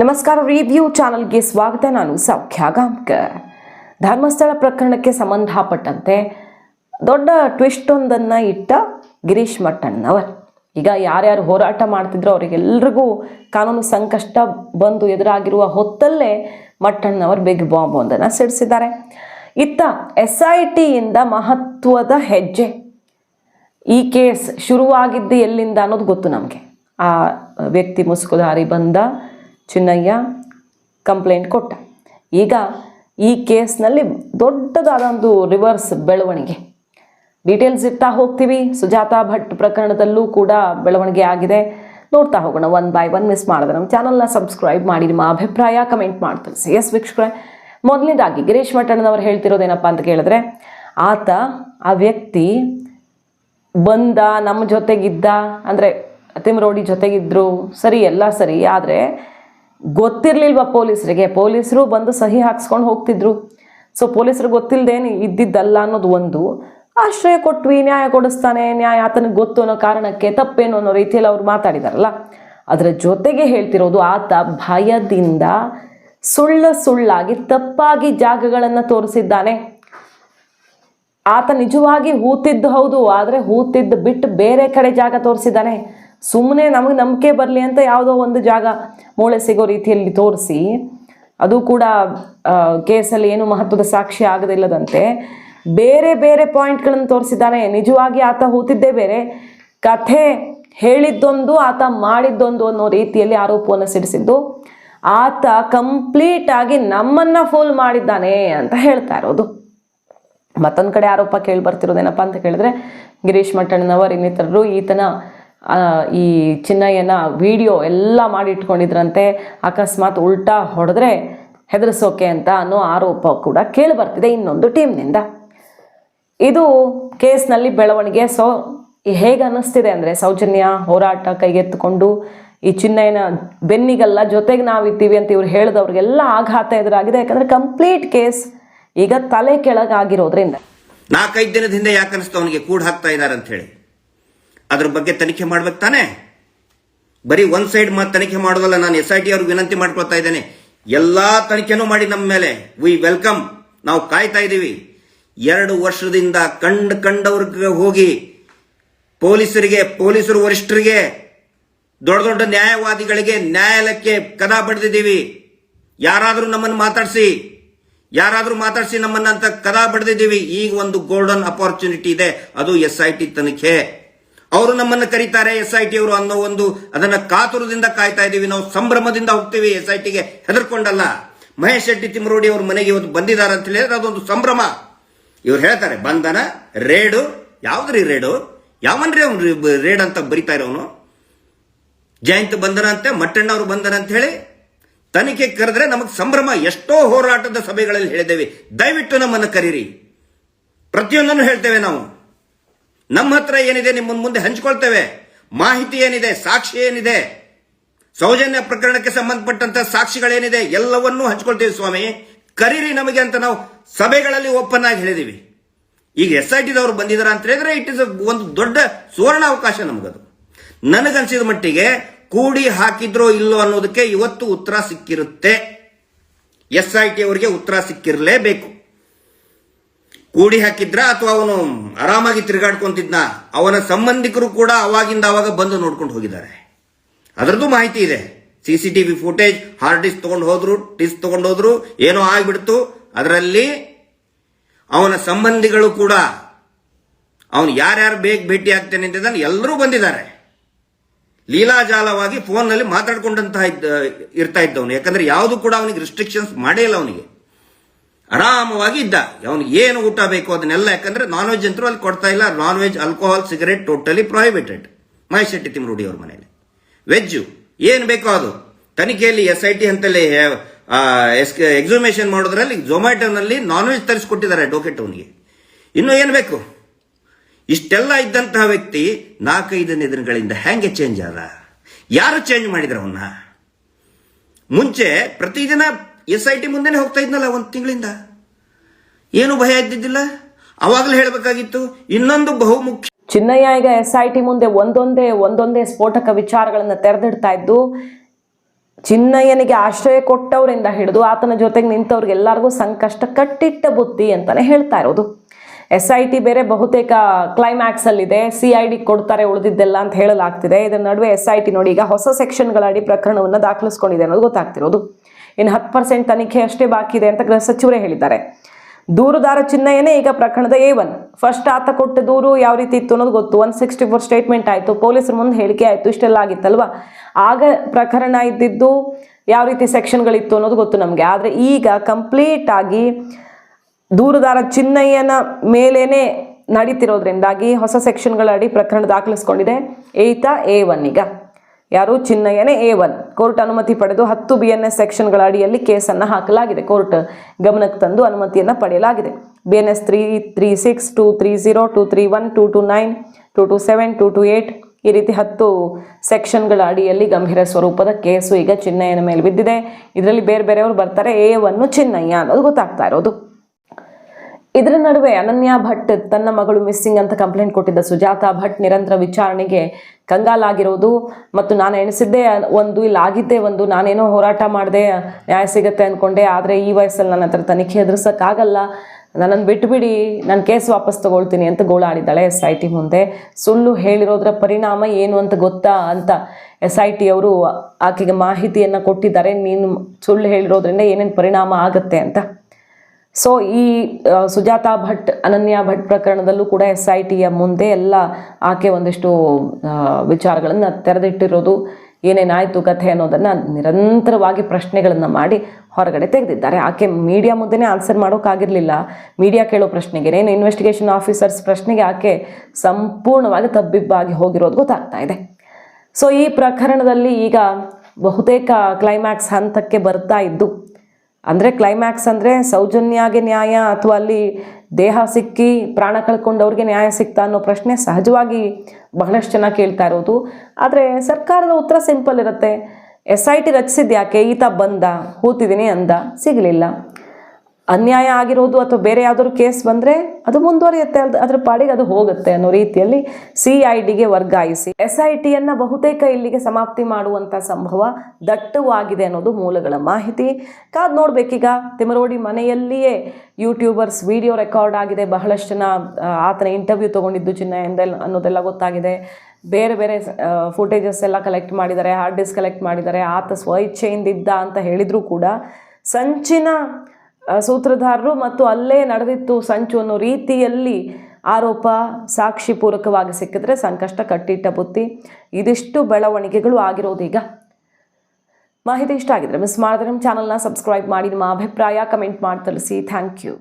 ನಮಸ್ಕಾರ ರಿವ್ಯೂ ಚಾನಲ್ಗೆ ಸ್ವಾಗತ. ನಾನು ಸೌಖ್ಯ ಗಾಂವ್ಕರ್ ಧರ್ಮಸ್ಥಳ ಪ್ರಕರಣಕ್ಕೆ ಸಂಬಂಧಪಟ್ಟಂತೆ ದೊಡ್ಡ ಟ್ವಿಸ್ಟ್ ಒಂದನ್ನು ಇಟ್ಟ ಗಿರೀಶ್ ಮಟ್ಟಣ್ಣವರ್ ಈಗ ಯಾರ್ಯಾರು ಹೋರಾಟ ಮಾಡ್ತಿದ್ರೋ ಅವರಿಗೆಲ್ರಿಗೂ ಕಾನೂನು ಸಂಕಷ್ಟ ಬಂದು ಎದುರಾಗಿರುವ ಹೊತ್ತಲ್ಲೇ ಮಟ್ಟಣ್ಣವರ್ ಬಿಗ್ ಬಾಂಬ್ ಒಂದನ್ನು ಸಿಡಿಸಿದ್ದಾರೆ. ಇತ್ತ ಎಸ್ ಐ ಟಿಯಿಂದ ಮಹತ್ವದ ಹೆಜ್ಜೆ. ಈ ಕೇಸ್ ಶುರುವಾಗಿದ್ದು ಎಲ್ಲಿಂದ ಅನ್ನೋದು ಗೊತ್ತು ನಮಗೆ. ಆ ವ್ಯಕ್ತಿ ಮುಸುಕುದಾರಿ ಬಂದ ಚಿನ್ನಯ್ಯ ಕಂಪ್ಲೇಂಟ್ ಕೊಟ್ಟ. ಈಗ ಈ ಕೇಸ್ನಲ್ಲಿ ದೊಡ್ಡದಾದ ಒಂದು ರಿವರ್ಸ್ ಬೆಳವಣಿಗೆ. ಡೀಟೇಲ್ಸ್ ಇರ್ತಾ ಹೋಗ್ತೀವಿ. ಸುಜಾತಾ ಭಟ್ ಪ್ರಕರಣದಲ್ಲೂ ಕೂಡ ಬೆಳವಣಿಗೆ ಆಗಿದೆ. ನೋಡ್ತಾ ಹೋಗೋಣ. ಒನ್ ಬೈ ಒನ್ ಮಿಸ್ ಮಾಡಿದ್ರೆ ನಮ್ಮ ಚಾನಲ್ನ ಸಬ್ಸ್ಕ್ರೈಬ್ ಮಾಡಿ ನಿಮ್ಮ ಅಭಿಪ್ರಾಯ ಕಮೆಂಟ್ ಮಾಡಿ ತಿಳಿಸಿ. ಎಸ್ ವೀಕ್ಷಕರೇ ಮೊದಲನೇದಾಗಿ ಗಿರೀಶ್ ಮಠಣ್ಣನವರು ಹೇಳ್ತಿರೋದೇನಪ್ಪ ಅಂತ ಕೇಳಿದ್ರೆ, ಆತ ಆ ವ್ಯಕ್ತಿ ಬಂದ, ನಮ್ಮ ಜೊತೆಗಿದ್ದ, ಅಂದರೆ ತಿಮ್ರೋಡಿ ಜೊತೆಗಿದ್ದರು ಸರಿ, ಎಲ್ಲ ಸರಿ, ಆದರೆ ಗೊತ್ತಿರಲಿಲ್ವ ಪೊಲೀಸರಿಗೆ? ಪೊಲೀಸರು ಬಂದು ಸಹಿ ಹಾಕ್ಸ್ಕೊಂಡು ಹೋಗ್ತಿದ್ರು. ಸೊ ಪೊಲೀಸರು ಗೊತ್ತಿಲ್ಲದೇನು ಇದ್ದಿದ್ದಲ್ಲ ಅನ್ನೋದು ಒಂದು. ಆಶ್ರಯ ಕೊಟ್ವಿ, ನ್ಯಾಯ ಕೊಡಿಸ್ತಾನೆ, ನ್ಯಾಯ ಆತನಿಗೆ ಗೊತ್ತು ಅನ್ನೋ ಕಾರಣಕ್ಕೆ ತಪ್ಪೇನು ಅನ್ನೋ ರೀತಿಯಲ್ಲಿ ಅವ್ರು ಮಾತಾಡಿದಾರಲ್ಲ. ಅದರ ಜೊತೆಗೆ ಹೇಳ್ತಿರೋದು ಆತ ಭಯದಿಂದ ಸುಳ್ಳು ಸುಳ್ಳಾಗಿ ತಪ್ಪಾಗಿ ಜಾಗಗಳನ್ನು ತೋರಿಸಿದ್ದಾನೆ. ಆತ ನಿಜವಾಗಿ ಹೂತಿದ್ದು ಹೌದು, ಆದರೆ ಹೂತಿದ್ದು ಬಿಟ್ಟು ಬೇರೆ ಕಡೆ ಜಾಗ ತೋರಿಸಿದ್ದಾನೆ. ಸುಮ್ಮನೆ ನಮಗೆ ನಂಬಿಕೆ ಬರಲಿ ಅಂತ ಯಾವುದೋ ಒಂದು ಜಾಗ ಮೂಳೆ ಸಿಗೋ ರೀತಿಯಲ್ಲಿ ತೋರಿಸಿ, ಅದು ಕೂಡ ಕೇಸಲ್ಲಿ ಏನು ಮಹತ್ವದ ಸಾಕ್ಷಿ ಆಗದಿಲ್ಲದಂತೆ ಬೇರೆ ಬೇರೆ ಪಾಯಿಂಟ್ಗಳನ್ನು ತೋರಿಸಿದ್ದಾನೆ. ನಿಜವಾಗಿ ಆತ ಹೂತಿದ್ದೇ ಬೇರೆ. ಕಥೆ ಹೇಳಿದ್ದೊಂದು, ಆತ ಮಾಡಿದ್ದೊಂದು ಅನ್ನೋ ರೀತಿಯಲ್ಲಿ ಆರೋಪವನ್ನು ಸಿಡಿಸಿದ್ದು, ಆತ ಕಂಪ್ಲೀಟ್ ಆಗಿ ನಮ್ಮನ್ನ ಫೋಲ್ ಮಾಡಿದ್ದಾನೆ ಅಂತ ಹೇಳ್ತಾ ಇರೋದು. ಮತ್ತೊಂದು ಕಡೆ ಆರೋಪ ಕೇಳಿ ಬರ್ತಿರೋದೇನಪ್ಪ ಅಂತ ಕೇಳಿದ್ರೆ, ಗಿರೀಶ್ ಮಟ್ಟಣ್ಣನವರು ಇನ್ನಿತರರು ಈತನ ಈ ಚಿನ್ನಯ್ಯನ ವಿಡಿಯೋ ಎಲ್ಲ ಮಾಡಿ ಇಟ್ಕೊಂಡಿದ್ರಂತೆ. ಅಕಸ್ಮಾತ್ ಉಲ್ಟಾ ಹೊಡೆದ್ರೆ ಹೆದರಿಸೋಕೆ ಅಂತ ಅನ್ನೋ ಆರೋಪ ಕೂಡ ಕೇಳಿ ಬರ್ತಿದೆ ಇನ್ನೊಂದು ಟೀಮ್ನಿಂದ. ಇದು ಕೇಸ್ನಲ್ಲಿ ಬೆಳವಣಿಗೆ, ಸೊ ಹೇಗೆ ಅನ್ನಿಸ್ತಿದೆ ಅಂದರೆ ಸೌಜನ್ಯ ಹೋರಾಟ ಕೈಗೆತ್ತಿಕೊಂಡು ಈ ಚಿನ್ನಯ್ಯನ ಬೆನ್ನಿಗೆಲ್ಲ ಜೊತೆಗೆ ನಾವಿದ್ದೀವಿ ಅಂತ ಇವ್ರು ಹೇಳಿದವ್ರಿಗೆಲ್ಲ ಆಘಾತ ಎದುರಾಗಿದೆ. ಯಾಕಂದರೆ ಕಂಪ್ಲೀಟ್ ಕೇಸ್ ಈಗ ತಲೆ ಕೆಳಗಾಗಿರೋದ್ರಿಂದ. ನಾಲ್ಕೈದು ದಿನದಿಂದ ಯಾಕೆ ಅನಿಸ್ತು ಅವನಿಗೆ? ಕೂಡ ಹಾಕ್ತಾ ಇದ್ದಾರೆ ಅಂತ ಹೇಳಿ. ಅದ್ರ ಬಗ್ಗೆ ತನಿಖೆ ಮಾಡ್ಬೇಕು ತಾನೆ? ಬರೀ ಒಂದ್ ಸೈಡ್ ಮಾತು ತನಿಖೆ ಮಾಡೋದಲ್ಲ, ನಾನು ಎಸ್ ಐ ಟಿ ಅವ್ರಿಗೆ ವಿನಂತಿ ಮಾಡ್ಕೊಳ್ತಾ ಇದ್ದೇನೆ. ಎಲ್ಲಾ ತನಿಖೆನೂ ಮಾಡಿ ನಮ್ಮ ಮೇಲೆ. ವಿ ವೆಲ್ಕಮ್ ನಾವು ಕಾಯ್ತಾ ಇದ್ದೀವಿ. ಎರಡು ವರ್ಷದಿಂದ ಕಂಡ ಕಂಡವ್ರಿಗೆ ಹೋಗಿ ಪೊಲೀಸರಿಗೆ, ಪೊಲೀಸರು ವರಿಷ್ಠರಿಗೆ, ದೊಡ್ಡ ದೊಡ್ಡ ನ್ಯಾಯವಾದಿಗಳಿಗೆ ನ್ಯಾಯಾಲಯಕ್ಕೆ ಕದ ಬಡ್ದಿದ್ದೀವಿ. ಯಾರಾದರೂ ನಮ್ಮನ್ನು ಮಾತಾಡಿಸಿ, ಯಾರಾದರೂ ಮಾತಾಡಿಸಿ ನಮ್ಮನ್ನ ಅಂತ ಕದ ಬಡ್ದಿದ್ದೀವಿ. ಈಗ ಒಂದು ಗೋಲ್ಡನ್ ಅಪಾರ್ಚುನಿಟಿ ಇದೆ. ಅದು ಎಸ್ ಐ ಟಿ ತನಿಖೆ. ಅವರು ನಮ್ಮನ್ನ ಕರೀತಾರೆ ಎಸ್ ಐ ಟಿ ಅವರು ಅನ್ನೋ ಒಂದು ಅದನ್ನ ಕಾತುರದಿಂದ ಕಾಯ್ತಾ ಇದ್ದೀವಿ. ನಾವು ಸಂಭ್ರಮದಿಂದ ಹೋಗ್ತೀವಿ ಎಸ್ ಐ ಟಿಗೆ ಹೆದರ್ಕೊಂಡಲ್ಲ. ಮಹೇಶ್ ಶೆಟ್ಟಿ ತಿಮ್ಮರೋಡಿ ಅವ್ರ ಮನೆಗೆ ಇವತ್ತು ಬಂದಿದ್ದಾರೆ ಅಂತ ಹೇಳಿದ್ರೆ ಅದೊಂದು ಸಂಭ್ರಮ. ಇವ್ರು ಹೇಳ್ತಾರೆ, ಬಂಧನ, ರೇಡು, ಯಾವ್ದ್ರಿ ರೇಡು? ಯಾವನ್ರಿ ಅವ್ನು ರೇಡ್ ಅಂತ ಬರಿತಾ ಇರೋನು? ಜಯಂತ್ ಬಂಧನ ಅಂತೆ, ಮಟ್ಟಣ್ಣ ಅವರು ಬಂಧನ ಅಂತ ಹೇಳಿ ತನಿಖೆ ಕರೆದ್ರೆ ನಮಗೆ ಸಂಭ್ರಮ. ಎಷ್ಟೋ ಹೋರಾಟದ ಸಭೆಗಳಲ್ಲಿ ಹೇಳಿದ್ದೇವೆ. ದಯವಿಟ್ಟು ನಮ್ಮನ್ನು ಕರೀರಿ. ಪ್ರತಿಯೊಂದನ್ನು ಹೇಳ್ತೇವೆ ನಾವು. ನಮ್ಮ ಹತ್ರ ಏನಿದೆ ನಿಮ್ಮ ಮುಂದೆ ಹಂಚಿಕೊಳ್ತೇವೆ. ಮಾಹಿತಿ ಏನಿದೆ, ಸಾಕ್ಷಿ ಏನಿದೆ? ಸೌಜನ್ಯ ಪ್ರಕರಣಕ್ಕೆ ಸಂಬಂಧಪಟ್ಟಂತ ಸಾಕ್ಷಿಗಳೇನಿದೆ, ಎಲ್ಲವನ್ನೂ ಹಂಚ್ಕೊಳ್ತೀವಿ ಸ್ವಾಮಿ. ಕರೀರಿ ನಮಗೆ ಅಂತ ನಾವು ಸಭೆಗಳಲ್ಲಿ ಓಪನ್ ಆಗಿ ಹೇಳಿದೀವಿ. ಈಗ ಎಸ್ ಐ ಟಿದವರು ಬಂದಿದ್ದಾರೆ ಅಂತ ಹೇಳಿದ್ರೆ ಇಟ್ ಇಸ್ ಒಂದು ದೊಡ್ಡ ಸುವರ್ಣ ಅವಕಾಶ ನಮಗದು. ನನಗನ್ಸಿದ ಮಟ್ಟಿಗೆ ಕೂಡಿ ಹಾಕಿದ್ರೋ ಇಲ್ಲೋ ಅನ್ನೋದಕ್ಕೆ ಇವತ್ತು ಉತ್ತರ ಸಿಕ್ಕಿರುತ್ತೆ. ಎಸ್ ಐ ಟಿ ಅವರಿಗೆ ಉತ್ತರ ಸಿಕ್ಕಿರಲೇಬೇಕು. ಕೂಡಿ ಹಾಕಿದ್ರ ಅಥವಾ ಅವನು ಆರಾಮಾಗಿ ತಿರುಗಾಡ್ಕೊಂತಿದ್ನ, ಅವನ ಸಂಬಂಧಿಕರು ಕೂಡ ಅವಾಗಿಂದ ಅವಾಗ ಬಂದು ನೋಡ್ಕೊಂಡು ಹೋಗಿದ್ದಾರೆ. ಅದರದ್ದು ಮಾಹಿತಿ ಇದೆ. C C TV footage hard disk ತಗೊಂಡು ಹೋದ್ರು ಡಿಸ್ಕ್ ತಗೊಂಡು ಹೋದ್ರು, ಏನೋ ಆಗಿಬಿಡ್ತು. ಅದರಲ್ಲಿ ಅವನ ಸಂಬಂಧಿಗಳು ಕೂಡ, ಅವನು ಯಾರ್ಯಾರು ಬೇಗ ಭೇಟಿ ಆಗ್ತೇನೆ ಅಂತ ಎಲ್ಲರೂ ಬಂದಿದ್ದಾರೆ. ಲೀಲಾಜಾಲವಾಗಿ ಫೋನ್ನಲ್ಲಿ ಮಾತಾಡ್ಕೊಂಡಂತಹ ಇರ್ತಾ ಇದ್ದವನು. ಯಾಕಂದ್ರೆ ಯಾವುದು ಕೂಡ ಅವನಿಗೆ ರಿಸ್ಟ್ರಿಕ್ಷನ್ಸ್ ಮಾಡೇ ಇಲ್ಲ ಅವನಿಗೆ. ಆರಾಮವಾಗಿ ಇದ್ದ. ಅವ್ನಿಗೆ ಏನು ಊಟ ಬೇಕು ಅದನ್ನೆಲ್ಲ ಯಾಕಂದ್ರೆ ನಾನ್ ವೆಜ್ ಅಂತರೂ ಅಲ್ಲಿ ಕೊಡ್ತಾ ಇಲ್ಲ. Non veg alcohol cigarette totally prohibited Mahesh Shetty Timarodi ಅವ್ರ ಮನೆಯಲ್ಲಿ. ವೆಜ್ಜು ಏನು ಬೇಕೋ ಅದು. ತನಿಖೆಯಲ್ಲಿ ಎಸ್ ಐ ಟಿ ಅಂತಲ್ಲಿ ಎಕ್ಸುಮೇಷನ್ ಮಾಡೋದ್ರಲ್ಲಿ ಝೊಮ್ಯಾಟೋನಲ್ಲಿ ನಾನ್ ವೆಜ್ ತರಿಸ್ಕೊಟ್ಟಿದ್ದಾರೆ ಡೋಕೆಟ್ ಅವನಿಗೆ. ಇನ್ನು ಏನು ಬೇಕು? ಇಷ್ಟೆಲ್ಲ ಇದ್ದಂತಹ ವ್ಯಕ್ತಿ ನಾಲ್ಕೈದು ದಿನಗಳಿಂದ ಹೆಂಗೆ ಚೇಂಜ್ ಆದ? ಯಾರು ಚೇಂಜ್ ಮಾಡಿದ್ರ ಅವನ್ನ? ಮುಂಚೆ ಪ್ರತಿದಿನ ಎಸ್ ಐ ಟಿ ಮುಂದೆನೆ ಹೋಗ್ತಾ ಇದ್ನಲ್ಲ ಒಂದು ತಿಂಗಳಿಂದ. ಏನು ಭಯ ಇದ್ದಿದ್ದಿಲ್ಲ? ಅವಾಗಲೇ ಹೇಳಬೇಕಾಗಿತ್ತು, ಇನ್ನೊಂದು ಬಹುಮುಖ್ಯ ಚಿನ್ನಯ್ಯ ಈಗ ಎಸ್ ಐ ಟಿ ಮುಂದೆ ಒಂದೊಂದೇ ಒಂದೊಂದೇ ಸ್ಫೋಟಕ ವಿಚಾರಗಳನ್ನು ತೆರೆದಿಡ್ತಾ ಇದ್ದು, ಚಿನ್ನಯ್ಯನಿಗೆ ಆಶ್ರಯ ಕೊಟ್ಟವರಿಂದ ಹಿಡಿದು ಆತನ ಜೊತೆಗೆ ನಿಂತವ್ರಿಗೆಲ್ಲರಿಗೂ ಸಂಕಷ್ಟ ಕಟ್ಟಿಟ್ಟ ಬುದ್ಧಿ ಅಂತಾನೆ ಹೇಳ್ತಾ ಇರೋದು. ಎಸ್ ಐ ಟಿ ಬೇರೆ ಬಹುತೇಕ ಕ್ಲೈಮ್ಯಾಕ್ಸಲ್ಲಿದೆ ಸಿ ಐ ಡಿ ಕೊಡ್ತಾರೆ, ಉಳಿದಿದ್ದೆಲ್ಲ ಅಂತ ಹೇಳಲಾಗ್ತಿದೆ. ಇದರ ನಡುವೆ ಎಸ್ ಐ ಟಿ ನೋಡಿ ಈಗ ಹೊಸ ಸೆಕ್ಷನ್ಗಳ ಅಡಿ ಪ್ರಕರಣವನ್ನು ದಾಖಲಿಸ್ಕೊಂಡಿದೆ ಅನ್ನೋದು ಗೊತ್ತಾಗ್ತಿರೋದು. ಇನ್ನು ಹತ್ತು ಪರ್ಸೆಂಟ್ ತನಿಖೆ ಅಷ್ಟೇ ಬಾಕಿ ಇದೆ ಅಂತ ಗೃಹ ಸಚಿವರೇ ಹೇಳಿದ್ದಾರೆ. ದೂರುದಾರ ಚಿಹ್ನೆಯೇ ಈಗ ಪ್ರಕರಣದ ಎ ಒನ್ ಫಸ್ಟ್ ಆತ ಕೊಟ್ಟ ದೂರು ಯಾವ ರೀತಿ ಇತ್ತು ಅನ್ನೋದು ಗೊತ್ತು. ಒನ್ ಸಿಕ್ಸ್ಟಿ ಫೋರ್ ಸ್ಟೇಟ್ಮೆಂಟ್ ಆಯಿತು. ಪೊಲೀಸರ ಮುಂದೆ ಹೇಳಿಕೆ ಆಯಿತು. ಇಷ್ಟೆಲ್ಲ ಆಗಿತ್ತಲ್ವಾ? ಆಗ ಪ್ರಕರಣ ಇದ್ದಿದ್ದು ಯಾವ ರೀತಿ ಸೆಕ್ಷನ್ಗಳಿತ್ತು ಅನ್ನೋದು ಗೊತ್ತು ನಮಗೆ. ಆದರೆ ಈಗ ಕಂಪ್ಲೀಟ್ ಆಗಿ ದೂರುದಾರ ಚಿನ್ನಯ್ಯನ ಮೇಲೇನೆ ನಡೀತಿರೋದ್ರಿಂದಾಗಿ ಹೊಸ ಸೆಕ್ಷನ್ಗಳ ಅಡಿ ಪ್ರಕರಣ ದಾಖಲಿಸ್ಕೊಂಡಿದೆ. ಏಯ್ತಾ ಎ ಒನ್ ಈಗ. ಯಾರು? ಚಿನ್ನಯ್ಯನೇ ಎ ಒನ್ ಕೋರ್ಟ್ ಅನುಮತಿ ಪಡೆದು ಹತ್ತು ಬಿ ಎನ್ ಎಸ್ ಸೆಕ್ಷನ್ಗಳ ಅಡಿಯಲ್ಲಿ ಕೇಸನ್ನು ಹಾಕಲಾಗಿದೆ. ಕೋರ್ಟ್ ಗಮನಕ್ಕೆ ತಂದು ಅನುಮತಿಯನ್ನು ಪಡೆಯಲಾಗಿದೆ. B N S three three six two three zero two three one two two nine two two seven two two eight ಈ ರೀತಿ ಹತ್ತು ಸೆಕ್ಷನ್ಗಳ ಅಡಿಯಲ್ಲಿ ಗಂಭೀರ ಸ್ವರೂಪದ ಕೇಸು ಈಗ ಚಿನ್ನಯ್ಯನ ಮೇಲೆ ಬಿದ್ದಿದೆ. ಇದರಲ್ಲಿ ಬೇರೆ ಬೇರೆಯವರು ಬರ್ತಾರೆ. ಎ ಒನ್ನು ಚಿನ್ನಯ್ಯ ಅನ್ನೋದು ಗೊತ್ತಾಗ್ತಾ ಇರೋದು. ಇದರ ನಡುವೆ ಅನನ್ಯ ಭಟ್ ತನ್ನ ಮಗಳು ಮಿಸ್ಸಿಂಗ್ ಅಂತ ಕಂಪ್ಲೇಂಟ್ ಕೊಟ್ಟಿದ್ದ ಸುಜಾತಾ ಭಟ್ ನಿರಂತರ ವಿಚಾರಣೆಗೆ ಕಂಗಾಲಾಗಿರೋದು. ಮತ್ತು ನಾನು ಎಣಿಸಿದ್ದೆ ಒಂದು, ಇಲ್ಲಿ ಆಗಿದ್ದೆ ಒಂದು, ನಾನೇನೋ ಹೋರಾಟ ಮಾಡಿದೆ ನ್ಯಾಯ ಸಿಗುತ್ತೆ ಅಂದ್ಕೊಂಡೆ ಆದರೆ ಈ ವಯಸ್ಸಲ್ಲಿ ನನ್ನ ಹತ್ರ ತನಿಖೆ ಎದುರಿಸೋಕ್ಕಾಗಲ್ಲ. ನನ್ನನ್ನು ಬಿಟ್ಬಿಡಿ, ನಾನು ಕೇಸ್ ವಾಪಸ್ ತಗೊಳ್ತೀನಿ ಅಂತ ಗೋಳಾಡಿದ್ದಾಳೆ ಎಸ್ ಐ ಟಿ ಮುಂದೆ. ಸುಳ್ಳು ಹೇಳಿರೋದ್ರ ಪರಿಣಾಮ ಏನು ಅಂತ ಗೊತ್ತಾ ಅಂತ ಎಸ್ ಐ ಟಿ ಅವರು ಆಕೆಗೆ ಮಾಹಿತಿಯನ್ನು ಕೊಟ್ಟಿದ್ದಾರೆ. ನೀನು ಸುಳ್ಳು ಹೇಳಿರೋದ್ರಿಂದ ಏನೇನು ಪರಿಣಾಮ ಆಗುತ್ತೆ ಅಂತ. ಸೊ ಈ ಸುಜಾತಾ ಭಟ್, ಅನನ್ಯ ಭಟ್ ಪ್ರಕರಣದಲ್ಲೂ ಕೂಡ ಎಸ್ ಐ ಟಿಯ ಮುಂದೆ ಎಲ್ಲ ಆಕೆ ಒಂದಿಷ್ಟು ವಿಚಾರಗಳನ್ನು ತೆರೆದಿಟ್ಟಿರೋದು ಏನೇನಾಯಿತು ಕಥೆ ಅನ್ನೋದನ್ನು ನಿರಂತರವಾಗಿ ಪ್ರಶ್ನೆಗಳನ್ನು ಮಾಡಿ ಹೊರಗಡೆ ತೆಗೆದಿದ್ದಾರೆ. ಆಕೆ ಮೀಡಿಯಾ ಮುಂದೆನೇ ಆನ್ಸರ್ ಮಾಡೋಕ್ಕಾಗಿರಲಿಲ್ಲ ಮೀಡಿಯಾ ಕೇಳೋ ಪ್ರಶ್ನೆಗೆ, ಏನು ಇನ್ವೆಸ್ಟಿಗೇಷನ್ ಆಫೀಸರ್ಸ್ ಪ್ರಶ್ನೆಗೆ ಆಕೆ ಸಂಪೂರ್ಣವಾಗಿ ತಬ್ಬಿಬ್ಬಾಗಿ ಹೋಗಿರೋದು ಗೊತ್ತಾಗ್ತಾ ಇದೆ. ಸೊ ಈ ಪ್ರಕರಣದಲ್ಲಿ ಈಗ ಬಹುತೇಕ ಕ್ಲೈಮ್ಯಾಕ್ಸ್ ಹಂತಕ್ಕೆ ಬರ್ತಾ ಇದ್ದು ಅಂದರೆ ಕ್ಲೈಮ್ಯಾಕ್ಸ್ ಅಂದರೆ ಸೌಜನ್ಯಾಗೆ ನ್ಯಾಯ ಅಥವಾ ಅಲ್ಲಿ ದೇಹ ಸಿಕ್ಕಿ ಪ್ರಾಣ ಕಳ್ಕೊಂಡವ್ರಿಗೆ ನ್ಯಾಯ ಸಿಗ್ತಾ ಅನ್ನೋ ಪ್ರಶ್ನೆ ಸಹಜವಾಗಿ ಬಹಳಷ್ಟು ಜನ ಕೇಳ್ತಾ ಇರೋದು. ಆದರೆ ಸರ್ಕಾರದ ಉತ್ತರ ಸಿಂಪಲ್ ಇರುತ್ತೆ. ಎಸ್ ಐ ಟಿ ರಚಿಸಿದ್ಯಾಕೆ? ಈತ ಬಂದ, ಹೂತಿದ್ದೀನಿ ಅಂದ, ಸಿಗಲಿಲ್ಲ. ಅನ್ಯಾಯ ಆಗಿರೋದು ಅಥವಾ ಬೇರೆ ಯಾವ್ದಾದ್ರು ಕೇಸ್ ಬಂದರೆ ಅದು ಮುಂದುವರಿಯುತ್ತೆ, ಅದು ಅದ್ರ ಪಾಡಿಗೆ ಅದು ಹೋಗುತ್ತೆ ಅನ್ನೋ ರೀತಿಯಲ್ಲಿ ಸಿ ಐ ಡಿಗೆ ವರ್ಗಾಯಿಸಿ. ಎಸ್ ಐ ಟಿಯನ್ನು ಬಹುತೇಕ ಇಲ್ಲಿಗೆ ಸಮಾಪ್ತಿ ಮಾಡುವಂಥ ಸಂಭವ ದಟ್ಟವಾಗಿದೆ ಅನ್ನೋದು ಮೂಲಗಳ ಮಾಹಿತಿ. ಕಾದ್ ನೋಡ್ಬೇಕೀಗ. ತಿಮರೋಡಿ ಮನೆಯಲ್ಲಿಯೇ ಯೂಟ್ಯೂಬರ್ಸ್ ವಿಡಿಯೋ ರೆಕಾರ್ಡ್ ಆಗಿದೆ. ಬಹಳಷ್ಟು ಜನ ಆತನ ಇಂಟರ್ವ್ಯೂ ತೊಗೊಂಡಿದ್ದು ಚಿನ್ನ ಎಂದೆಲ್ಲ ಅನ್ನೋದೆಲ್ಲ ಗೊತ್ತಾಗಿದೆ. ಬೇರೆ ಬೇರೆ ಫುಟೇಜಸ್ ಎಲ್ಲ ಕಲೆಕ್ಟ್ ಮಾಡಿದ್ದಾರೆ, ಹಾರ್ಡ್ ಡಿಸ್ಕ್ ಕಲೆಕ್ಟ್ ಮಾಡಿದ್ದಾರೆ. ಆತ ಸ್ವ ಇಚ್ಛೆಯಿಂದ ಇದ್ದ ಅಂತ ಹೇಳಿದರೂ ಕೂಡ ಸಂಚಿನ ಸೂತ್ರಧಾರರು ಮತ್ತು ಅಲ್ಲೇ ನಡೆದಿತ್ತು ಸಂಚು ಅನ್ನೋ ರೀತಿಯಲ್ಲಿ ಆರೋಪ ಸಾಕ್ಷಿ ಪೂರಕವಾಗಿ ಸಿಕ್ಕಿದ್ರೆ ಸಂಕಷ್ಟ ಕಟ್ಟಿಟ್ಟ ಬುತ್ತಿ. ಇದಿಷ್ಟು ಬೆಳವಣಿಗೆಗಳು ಆಗಿರೋದು ಈಗ ಮಾಹಿತಿ ಇಷ್ಟ ಆಗಿದ್ರೆ ಮಿಸ್ ಮಾಡಿದ್ರೆ ನಮ್ಮ ಚಾನಲ್ನ ಸಬ್ಸ್ಕ್ರೈಬ್ ಮಾಡಿ, ನಿಮ್ಮ ಅಭಿಪ್ರಾಯ ಕಮೆಂಟ್ ಮಾಡಿ, ತಿಳಿಸಿ. Thank you